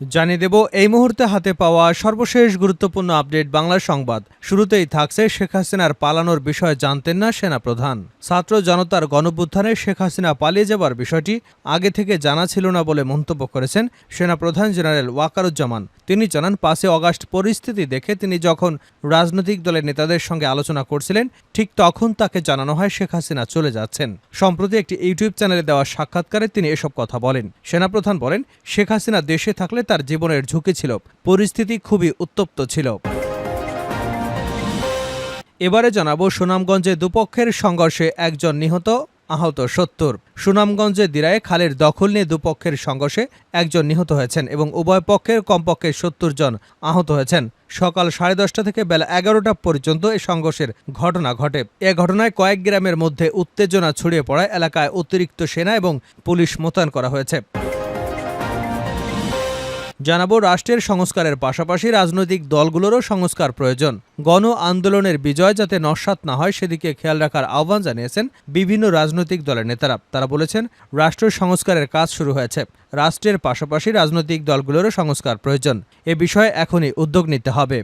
জানিয়ে দেব, এই মুহূর্তে হাতে পাওয়া সর্বশেষ গুরুত্বপূর্ণ আপডেট বাংলা সংবাদ। শুরুতেই থাকছে শেখ হাসিনার পালানোর বিষয় জানতেন না সেনাপ্রধান। ছাত্র জনতার গণভ্যুত্থানে শেখ হাসিনা পালিয়ে যাবার বিষয়টি আগে থেকে জানা ছিল না বলে মন্তব্য করেছেন সেনাপ্রধান জেনারেল ওয়াকারুজ্জামান। তিনি জানান, পাঁচই অগাস্ট পরিস্থিতি দেখে তিনি যখন রাজনৈতিক দলের নেতাদের সঙ্গে আলোচনা করছিলেন, ঠিক তখন তাকে জানানো হয় শেখ হাসিনা চলে যাচ্ছেন। সম্প্রতি একটি ইউটিউব চ্যানেলে দেওয়া সাক্ষাৎকারে তিনি এসব কথা বলেন। সেনাপ্রধান বলেন, শেখ হাসিনা দেশে থাকলে তার জীবনের ঝুঁকি ছিল। পরিস্থিতি খুবই উত্তপ্ত ছিল। এবারে জানাব সুনামগঞ্জে দুপক্ষের সংঘর্ষে একজন নিহত, আহত সত্তর। সুনামগঞ্জে দিরায়ে খালের দখল নিয়ে দুপক্ষের সংঘর্ষে একজন নিহত হয়েছেন এবং উভয় পক্ষের কমপক্ষে সত্তর জন আহত হয়েছেন। সকাল সাড়ে দশটা থেকে বেলা এগারোটা পর্যন্ত এই সংঘর্ষের ঘটনা ঘটে। এ ঘটনায় কয়েক গ্রামের মধ্যে উত্তেজনা ছড়িয়ে পড়ায় এলাকায় অতিরিক্ত সেনা এবং পুলিশ মোতায়েন করা হয়েছে। জানাব রাষ্ট্রের সংস্কারের পাশাপাশি রাজনৈতিক দলগুলোরও সংস্কার প্রয়োজন। গণ আন্দোলনের বিজয় যাতে নস্বাত না হয়, সেদিকে খেয়াল রাখার আহ্বান জানিয়েছেন বিভিন্ন রাজনৈতিক দলের নেতারা। তারা বলেছেন, রাষ্ট্র সংস্কারের কাজ শুরু হয়েছে। রাষ্ট্রের পাশাপাশি রাজনৈতিক দলগুলোরও সংস্কার প্রয়োজন। এ বিষয়ে এখনই উদ্যোগ নিতে হবে।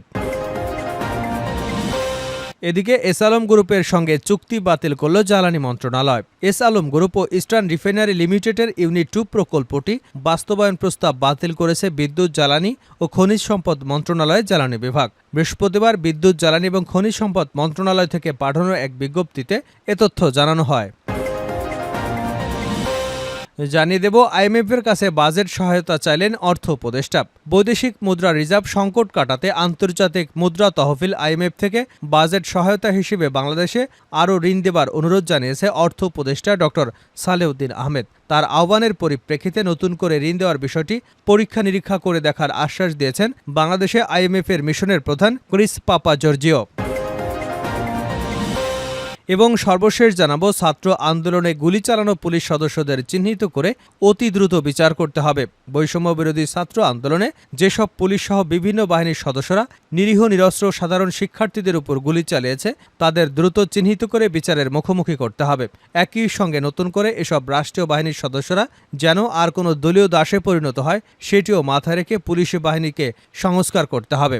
এদিকে এস আলম গ্রুপের সঙ্গে চুক্তি বাতিল করল জ্বালানি মন্ত্রণালয়। এস আলম গ্রুপ ও ইস্টার্ন রিফাইনারি লিমিটেডের ইউনিট টু প্রকল্পটি বাস্তবায়ন প্রস্তাব বাতিল করেছে বিদ্যুৎ, জ্বালানি ও খনিজ সম্পদ মন্ত্রণালয়ের জ্বালানি বিভাগ। বৃহস্পতিবার বিদ্যুৎ, জ্বালানি এবং খনিজ সম্পদ মন্ত্রণালয় থেকে পাঠানো এক বিজ্ঞপ্তিতে এ তথ্য জানানো হয়। জানিয়ে দেব আইএমএফের কাছে বাজেট সহায়তা চাইলেন অর্থ উপদেষ্টা। বৈদেশিক মুদ্রা রিজার্ভ সংকট কাটাতে আন্তর্জাতিক মুদ্রা তহবিল আইএমএফ থেকে বাজেট সহায়তা হিসেবে বাংলাদেশে আরও ঋণ দেবার অনুরোধ জানিয়েছে অর্থ উপদেষ্টা ডক্টর সালেউদ্দিন আহমেদ। তার আহ্বানের পরিপ্রেক্ষিতে নতুন করে ঋণ দেওয়ার বিষয়টি পরীক্ষা নিরীক্ষা করে দেখার আশ্বাস দিয়েছেন বাংলাদেশে আইএমএফের মিশনের প্রধান ক্রিস পাপা জর্জিও এবং সর্বশেষ জানাব, ছাত্র আন্দোলনে গুলি চালানো পুলিশ সদস্যদের চিহ্নিত করে অতি দ্রুত বিচার করতে হবে। বৈষম্য বিরোধী ছাত্র আন্দোলনে যেসব পুলিশ সহ বিভিন্ন বাহিনীর সদস্যরা নিরীহ, নিরস্ত্র সাধারণ শিক্ষার্থীদের উপর গুলি চালিয়েছে, তাদের দ্রুত চিহ্নিত করে বিচারের মুখোমুখি করতে হবে। একই সঙ্গে নতুন করে এসব রাষ্ট্রীয় বাহিনীর সদস্যরা যেন আর কোনো দলীয় দাসে পরিণত হয়, সেটিও মাথায় রেখে পুলিশ বাহিনীকে সংস্কার করতে হবে।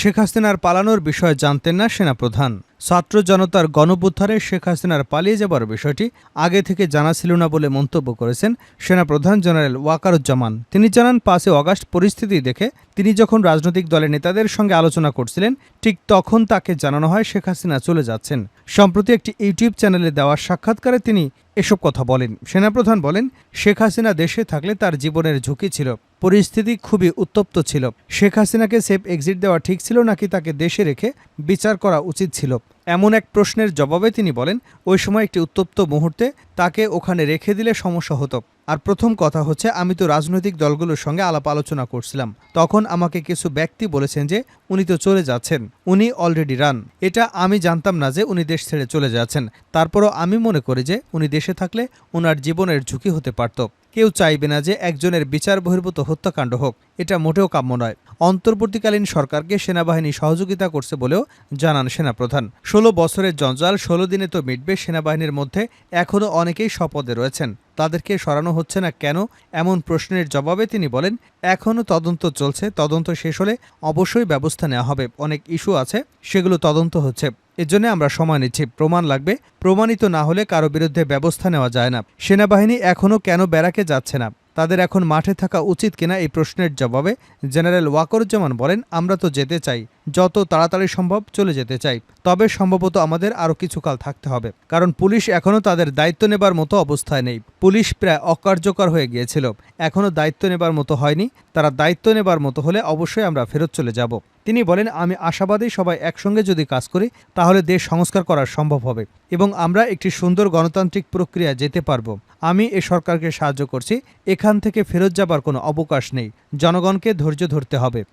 শেখ হাসিনার পালানোর বিষয় জানতেন না সেনাপ্রধান। ছাত্র জনতার গণবুদ্ধারে শেখ হাসিনার পালিয়ে যাবার বিষয়টি আগে থেকে জানা ছিল না বলে মন্তব্য করেছেন সেনাপ্রধান জেনারেল ওয়াকারুজ্জামান। তিনি জানান পাঁচে অগাস্ট পরিস্থিতি দেখে তিনি যখন রাজনৈতিক দলের নেতাদের সঙ্গে আলোচনা করছিলেন, ঠিক তখন তাকে জানানো হয় শেখ হাসিনা চলে যাচ্ছেন। সম্প্রতি একটি ইউটিউব চ্যানেলে দেওয়া সাক্ষাৎকারে তিনি এসব কথা বলেন। সেনাপ্রধান বলেন, শেখ হাসিনা দেশে থাকলে তার জীবনের ঝুঁকি ছিল। পরিস্থিতি খুবই উত্তপ্ত ছিল। শেখ হাসিনাকে সেফ এক্সিট দেওয়া ঠিক ছিল নাকি তাকে দেশে রেখে বিচার করা উচিত ছিল? এমন এক প্রশ্নের জবাবে তিনি বলেন, ওই সময় একটি উত্তপ্ত মুহূর্তে তাকে ওখানে রেখে দিলে সমস্যা হতো। আর প্রথম কথা হচ্ছে, আমি তো রাজনৈতিক দলগুলোর সঙ্গে আলাপ আলোচনা করছিলাম। তখন আমাকে কিছু ব্যক্তি বলেছেন যে, উনি তো চলে যাচ্ছেন। উনি অলরেডি রান এটা আমি জানতাম না যে উনি দেশ ছেড়ে চলে যাচ্ছেন। তারপরও আমি মনে করি যে, উনি দেশে থাকলে ওনার জীবনের ঝুঁকি হতে পারত। কেউ চাইবে না যে একজনের বিচার বহির্ভূত হত্যাকাণ্ড হোক। এটা মোটেও কাম্য নয়। অন্তর্বর্তীকালীন সরকারকে সেনাবাহিনী সহযোগিতা করছে বলেও জানান সেনাপ্রধান। ষোলো বছরের জঞ্জাল, ষোলো দিনে তো মিটবে, সেনাবাহিনীর মধ্যে এখনও অনেকেই শপথে রয়েছেন। তাদেরকে সরানো হচ্ছে না কেন? এমন প্রশ্নের জবাবে তিনি বলেন এখনও তদন্ত চলছে, তদন্ত শেষ হলে অবশ্যই ব্যবস্থা নেওয়া হবে। অনেক ইস্যু আছে, সেগুলো তদন্ত হচ্ছে। এজন্য আমরা সময় নিচ্ছি। প্রমাণ লাগবে। প্রমাণিত না হলে কারও বিরুদ্ধে ব্যবস্থা নেওয়া যায় না। সেনাবাহিনী এখনও কেন ব্যারাকে যাচ্ছে না? তাদের এখন মাঠে থাকা উচিত কিনা এই প্রশ্নের জবাবে জেনারেল ওয়াকরুজ্জামান বলেন, আমরা তো যেতে চাই। যত তাড়াতাড়ি সম্ভব চলে যেতে চাই। তবে সম্ভবত আমাদের আরও কিছুকাল থাকতে হবে। কারণ পুলিশ এখনও তাদের দায়িত্ব নেবার মতো অবস্থায় নেই। পুলিশ প্রায় অকার্যকর হয়ে গিয়েছিল। এখনও দায়িত্ব নেবার মতো হয়নি। তারা দায়িত্ব নেবার মতো হলে অবশ্যই আমরা ফেরত চলে যাব। তিনি বলেন, আমি আশাবাদী সবাই একসঙ্গে যদি কাজ করি, তাহলে দেশ সংস্কার করা সম্ভব হবে এবং আমরা একটি সুন্দর গণতান্ত্রিক প্রক্রিয়া যেতে পারব। আমি এ সরকারকে সাহায্য করছি। এখান থেকে ফেরত যাবার কোনো অবকাশ নেই। জনগণকে ধৈর্য ধরতে হবে।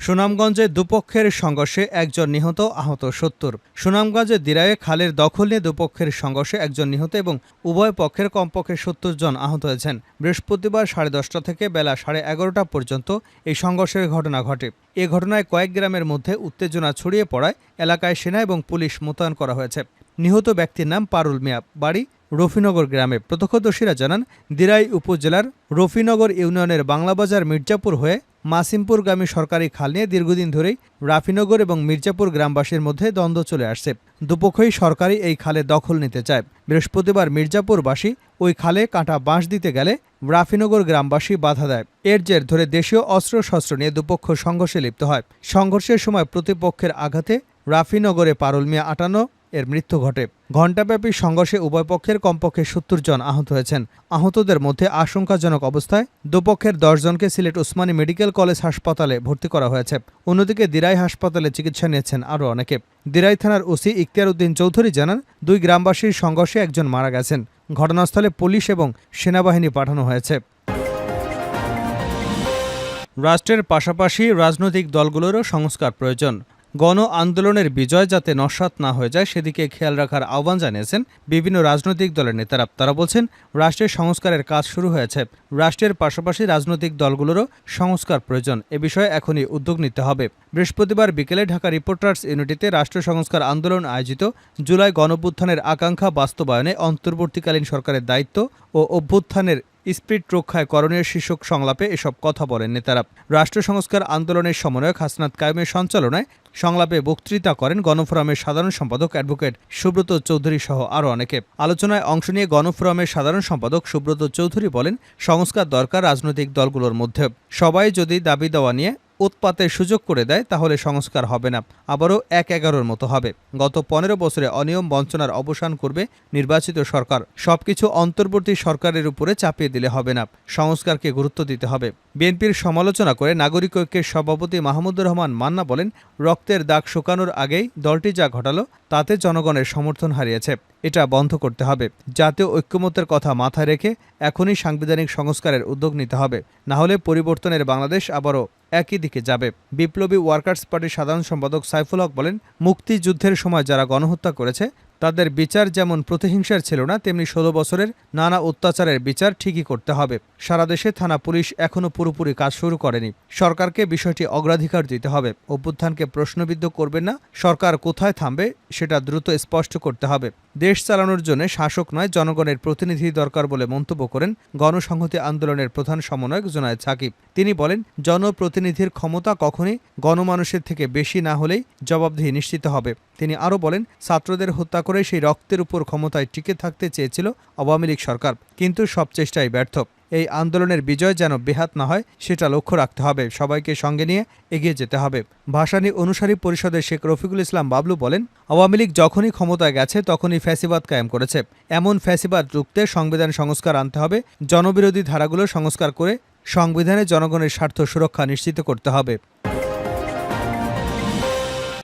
সুনামগঞ্জে দুপক্ষের সংঘর্ষে একজন নিহত, আহত সত্তর। সুনামগঞ্জে দিরায়ে খালের দখল নিয়ে দুপক্ষের সংঘর্ষে একজন নিহত এবং উভয় পক্ষের কমপক্ষে সত্তর জন আহত হয়েছেন। বৃহস্পতিবার সাড়ে দশটা থেকে বেলা সাড়ে এগারোটা পর্যন্ত এই সংঘর্ষের ঘটনা ঘটে। এ ঘটনায় কয়েক গ্রামের মধ্যে উত্তেজনা ছড়িয়ে পড়ায় এলাকায় সেনা এবং পুলিশ মোতায়েন করা হয়েছে। নিহত ব্যক্তির নাম পারুল মিয়া, বাড়ি রফিনগর গ্রামে। প্রত্যক্ষদর্শীরা জানান, দিরাই উপজেলার রফিনগর ইউনিয়নের বাংলাবাজার মির্জাপুর হয়ে মাসিমপুরগামী সরকারি খাল নিয়ে দীর্ঘদিন ধরেই রাফিনগর এবং মির্জাপুর গ্রামবাসীর মধ্যে দ্বন্দ্ব চলে আসছে। দুপক্ষই সরকারি এই খালে দখল নিতে চায়। বৃহস্পতিবার মির্জাপুরবাসী ওই খালে কাঁটা বাঁশ দিতে গেলে রাফিনগর গ্রামবাসী বাধা দেয়। এর জের ধরে দেশীয় অস্ত্রশস্ত্র নিয়ে দুপক্ষ সংঘর্ষে লিপ্ত হয়। সংঘর্ষের সময় প্রতিপক্ষের আঘাতে রাফিনগরে পারুল মিয়া আটান্ন এর মৃত্যু ঘটে। ঘণ্টাব্যাপী সংঘর্ষে উভয় পক্ষের কমপক্ষে সত্তর জন আহত হয়েছেন। আহতদের মধ্যে আশঙ্কাজনক অবস্থায় দুপক্ষের দশজনকে সিলেট ওসমানী মেডিকেল কলেজ হাসপাতালে ভর্তি করা হয়েছে। অন্যদিকে দিরাই হাসপাতালে চিকিৎসা নিয়েছেন আরও অনেকে। দিরাই থানার ওসি ইখতিয়ার উদ্দিন চৌধুরী জানান, দুই গ্রামবাসীর সংঘর্ষে একজন মারা গেছেন। ঘটনাস্থলে পুলিশ এবং সেনাবাহিনী পাঠানো হয়েছে। রাষ্ট্রের পাশাপাশি রাজনৈতিক দলগুলোরও সংস্কার প্রয়োজন। গণ আন্দোলনের বিজয় যাতে নস্বাত না হয়ে যায়, সেদিকে খেয়াল রাখার আহ্বান জানিয়েছেন বিভিন্ন রাজনৈতিক দলের নেতারা। তারা বলছেন, রাষ্ট্রের সংস্কারের কাজ শুরু হয়েছে। রাষ্ট্রের পাশাপাশি রাজনৈতিক দলগুলোরও সংস্কার প্রয়োজন। এ বিষয়ে এখনই উদ্যোগ নিতে হবে। বৃহস্পতিবার বিকেলে ঢাকা রিপোর্টার্স ইউনিটিতে রাষ্ট্র সংস্কার আন্দোলন আয়োজিত জুলাই গণঅভ্যুত্থানের আকাঙ্ক্ষা বাস্তবায়নে অন্তর্বর্তীকালীন সরকারের দায়িত্ব ও অভ্যুত্থানের স্পিরিট রক্ষায় করণীয় শীর্ষক সংলাপে এসব কথা বলেন নেতারা। রাষ্ট্র সংস্কার আন্দোলনের সমন্বয়ক হাসনাত কায়েমের সঞ্চালনায় সংলাপে বক্তৃতা করেন গণফোরামের সাধারণ সম্পাদক অ্যাডভোকেট সুব্রত চৌধুরী সহ আরও অনেকে। আলোচনায় অংশ নিয়ে গণফোরামের সাধারণ সম্পাদক সুব্রত চৌধুরী বলেন, সংস্কার দরকার রাজনৈতিক দলগুলোর মধ্যে। সবাই যদি দাবি দেওয়া নিয়ে উৎপাতের সুযোগ করে দেয়, তাহলে সংস্কার হবে না। আবারও এক এগারোর মতো হবে। গত পনেরো বছরে অনিয়ম বঞ্চনার অবসান করবে নির্বাচিত সরকার। সবকিছু অন্তর্বর্তী সরকারের উপরে চাপিয়ে দিলে হবে না। সংস্কারকে গুরুত্ব দিতে হবে। বিএনপির সমালোচনা করে নাগরিক ঐক্যের সভাপতি মাহমুদুর রহমান মান্না বলেন, রক্তের দাগ শুকানোর আগেই দলটি যা ঘটালো, তাতে জনগণের সমর্থন হারিয়েছে। এটা বন্ধ করতে হবে। জাতীয় ঐক্যমত্যের কথা মাথায় রেখে এখনই সাংবিধানিক সংস্কারের উদ্যোগ নিতে হবে। না হলে পরিবর্তনের বাংলাদেশ আবারও একই দিকে যাবে। বিপ্লবী ওয়ার্কার্স পার্টির সাধারণ সম্পাদক সাইফুল হক বলেন, মুক্তিযুদ্ধের সময় যারা গণহত্যা করেছে তাদের বিচার যেমন প্রতিহিংসার ছিল না, তেমনি ষোলো বছরের নানা অত্যাচারের বিচার ঠিকই করতে হবে। সারা দেশে থানা পুলিশ এখনও পুরোপুরি কাজ শুরু করেনি। সরকারকে বিষয়টি অগ্রাধিকার দিতে হবে। অভ্যুত্থানকে প্রশ্নবিদ্ধ করবে না, সরকার কোথায় থামবে সেটা দ্রুত স্পষ্ট করতে হবে। দেশ চালানোর জন্য শাসক নয়, জনগণের প্রতিনিধি দরকার বলে মন্তব্য করেন গণসংহতি আন্দোলনের প্রধান সমন্বয়ক জোনায়েদ সাকিব। তিনি বলেন, জনপ্রতিনিধির ক্ষমতা কখনই গণমানুষের থেকে বেশি না হলেই জবাবদিহি নিশ্চিত হবে। তিনি আরও বলেন, ছাত্রদের হত্যা করে সেই রক্তের উপর ক্ষমতায় টিকে থাকতে চেয়েছিল আওয়ামী লীগ সরকার, কিন্তু সব চেষ্টাই ব্যর্থ। এই আন্দোলনের বিজয় যেন বেহাত না হয়, সেটা লক্ষ্য রাখতে হবে। সবাইকে সঙ্গে নিয়ে এগিয়ে যেতে হবে। ভাসানী অনুসারী পরিষদের শেখ রফিকুল ইসলাম বাবলু বলেন, আওয়ামী লীগ যখনই ক্ষমতায় গেছে, তখনই ফ্যাসিবাদ কায়েম করেছে। এমন ফ্যাসিবাদ রুখতে সংবিধান সংস্কার আনতে হবে, জনবিরোধী ধারাগুলো সংস্কার করে সংবিধানে জনগণের স্বার্থ সুরক্ষা নিশ্চিত করতে হবে।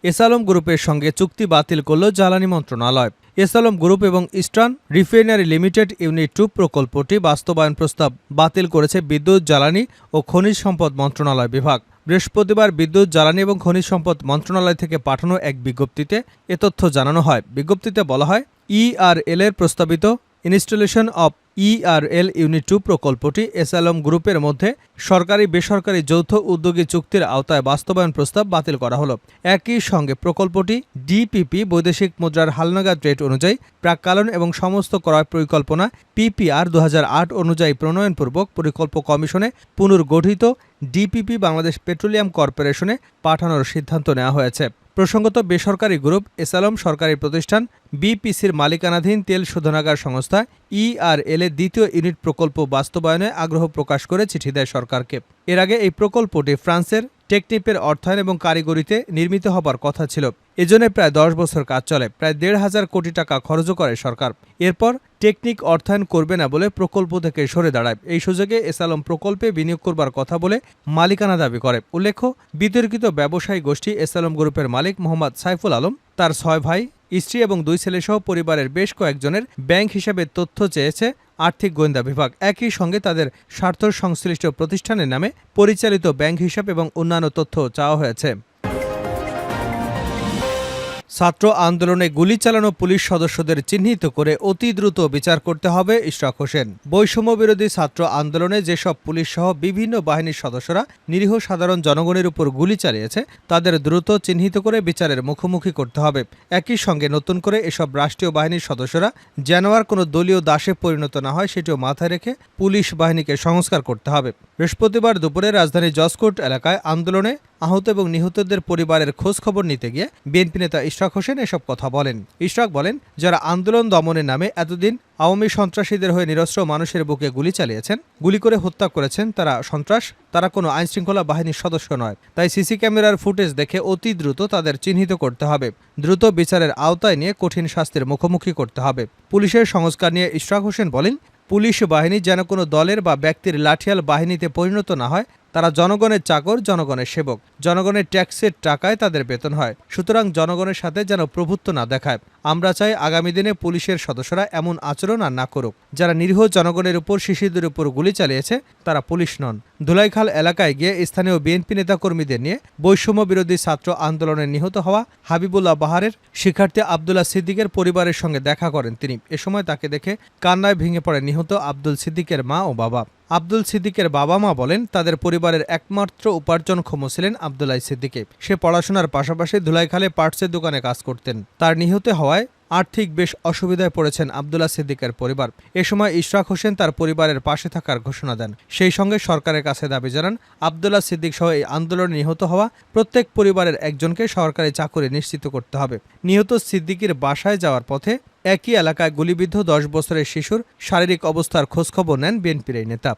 এসালম গ্রুপের সঙ্গে চুক্তি বাতিল করল জ্বালানি মন্ত্রণালয়। এসালম গ্রুপ এবং eastern refinery limited unit two প্রকল্পটি বাস্তবায়ন প্রস্তাব বাতিল করেছে বিদ্যুৎ, জ্বালানি ও খনিজ সম্পদ মন্ত্রণালয় বিভাগ। বৃহস্পতিবার বিদ্যুৎ, জ্বালানি এবং খনিজ সম্পদ মন্ত্রণালয় থেকে পাঠানো এক বিজ্ঞপ্তিতে এ তথ্য জানানো হয়। বিজ্ঞপ্তিতে বলা হয়, ইআরএল এর প্রস্তাবিত installation of ERL unit two প্রকল্পটি এসএলএম গ্রুপের মধ্যে সরকারি, বেসরকারি যৌথ উদ্যোগী চুক্তির আওতায় বাস্তবায়ন প্রস্তাব বাতিল করা হলো। একই সঙ্গে প্রকল্পটি ডিপিপি বৈদেশিক মুদ্রার হালনাগাদ রেট অনুযায়ী প্রাককালন এবং সমস্ত ক্রয় পরিকল্পনা পিপিআর দু হাজার আট অনুযায়ী প্রণয়নপূর্বক পরিকল্প কমিশনে পুনর্গঠিত ডিপিপি বাংলাদেশ পেট্রোলিয়াম কর্পোরেশনে পাঠানোর সিদ্ধান্ত নেওয়া হয়েছে। প্রসঙ্গত, বেসরকারি গ্রুপ এসালম সরকারি প্রতিষ্ঠান বিপিসির মালিকানাধীন তেল শোধনাগার সংস্থা ইআরএল এর দ্বিতীয় ইউনিট প্রকল্প বাস্তবায়নে আগ্রহ প্রকাশ করে চিঠি দেয় সরকারকে। এর আগে এই প্রকল্পটি ফ্রান্সের টেকনিপের অর্থায়ন এবং কারিগরিতে নির্মিত হবার কথা ছিল। এজন্য প্রায় দশ বছর কাজ চলে, প্রায় দেড় হাজার কোটি টাকা খরচও করে সরকার। এরপর টেকনিক অর্থায়ন করবে না বলে প্রকল্প থেকে সরে দাঁড়ায়। এই সুযোগে এসালম প্রকল্পে বিনিয়োগ করবার কথা বলে মালিকানা দাবি করে। উল্লেখ্য, বিতর্কিত ব্যবসায়ী গোষ্ঠী এসালম গ্রুপের মালিক মোহাম্মদ সাইফুল আলম, তার ছয় ভাই, স্ত্রী এবং দুই ছেলেসহ পরিবারের বেশ কয়েকজনের ব্যাংক হিসাবে তথ্য চেয়েছে আর্থিক গোয়েন্দা বিভাগ। একই সঙ্গে তাদের স্বার্থ সংশ্লিষ্ট প্রতিষ্ঠানের নামে পরিচালিত ব্যাংক হিসাব এবং অন্যান্য তথ্য চাওয়া হয়েছে। ছাত্র আন্দোলনে গুলি চালানো পুলিশ সদস্যদের চিহ্নিত করে অতি দ্রুত বিচার করতে হবে ইশরাক হোসেন। বৈষম্য বিরোধী ছাত্র আন্দোলনে যেসব পুলিশ সহ বিভিন্ন বাহিনীর সদস্যরা নিরীহ সাধারণ জনগণের উপর গুলি চালিয়েছে, তাদের দ্রুত চিহ্নিত করে বিচারের মুখোমুখি করতে হবে। একই সঙ্গে নতুন করে এসব রাষ্ট্রীয় বাহিনীর সদস্যরা যেন আর কোনো দলীয় দাসে পরিণত না হয়, সেটিও মাথায় রেখে পুলিশ বাহিনীকে সংস্কার করতে হবে। বৃহস্পতিবার দুপুরে রাজধানীর জসকোট এলাকায় আন্দোলনে আহত এবং নিহতদের পরিবারের খোঁজ খবর নিতে গিয়ে বিএনপি নেতা ইশরাক হোসেন এসব কথা বলেন। ইশরাক বলেন, যারা আন্দোলন দমনের নামে এতদিন আওয়ামী সন্ত্রাসীদের হয়ে নিরস্ত্র মানুষের বুকে গুলি চালিয়েছেন, গুলি করে হত্যা করেছেন তারা সন্ত্রাস, তারা কোনো আইনশৃঙ্খলা বাহিনীর সদস্য নয়। তাই সিসি ক্যামেরার ফুটেজ দেখে অতি দ্রুত তাদের চিহ্নিত করতে হবে। দ্রুত বিচারের আওতায় নিয়ে কঠিন শাস্তির মুখোমুখি করতে হবে। পুলিশের সংস্কার নিয়ে ইশরাক হোসেন বলেন, পুলিশ বাহিনী যেন কোনো দলের বা ব্যক্তির লাঠিয়াল বাহিনীতে পরিণত না হয় তারা জনগণের চাকর, জনগণের সেবক। জনগণের ট্যাক্সের টাকায় তাদের বেতন হয়। সুতরাং জনগণের সাথে যেন প্রভুত্ব না দেখায়। আমরা চাই আগামী দিনে পুলিশের সদস্যরা এমন আচরণ আর না করুক। যারা নিরীহ জনগণের উপর, শিশুদের উপর গুলি চালিয়েছে, তারা পুলিশ নন। ধুলাইখাল এলাকায় গিয়ে স্থানীয় বিএনপি নেতাকর্মীদের নিয়ে বৈষম্য বিরোধী ছাত্র আন্দোলনে নিহত হওয়া হাবিবুল্লাহ বাহারের শিক্ষার্থী আবদুল্লাহ সিদ্দিকের পরিবারের সঙ্গে দেখা করেন তিনি। এ সময় তাকে দেখে কান্নায় ভেঙে পড়ে নিহত আব্দুল সিদ্দিকের মা ও বাবা। আব্দুল সিদ্দিকের বাবা মা বলেন, তাদের পরিবারের একমাত্র উপার্জনক্ষম ছিলেন আবদুল্লাহ সিদ্দিকে। সে পড়াশোনার পাশাপাশি ধুলাইখালে পার্টসের দোকানে কাজ করতেন। তার নিহত হওয়ায় আর্থিক বেশ অসুবিধায় পড়েছেন আবদুল্লাহ সিদ্দিকের পরিবার। এ সময় ইশরাক হোসেন তার পরিবারের পাশে থাকার ঘোষণা দেন। সেই সঙ্গে সরকারের কাছে দাবি জানান, আবদুল্লাহ সিদ্দিক সহ এই আন্দোলনে নিহত হওয়া প্রত্যেক পরিবারের একজনকে সরকারি চাকরি নিশ্চিত করতে হবে। নিহত সিদ্দিকির বাসায় যাওয়ার পথে একই এলাকায় গুলিবিদ্ধ দশ বছরের শিশুর শারীরিক অবস্থার খোঁজখবর নেন বিএনপির এই নেতা।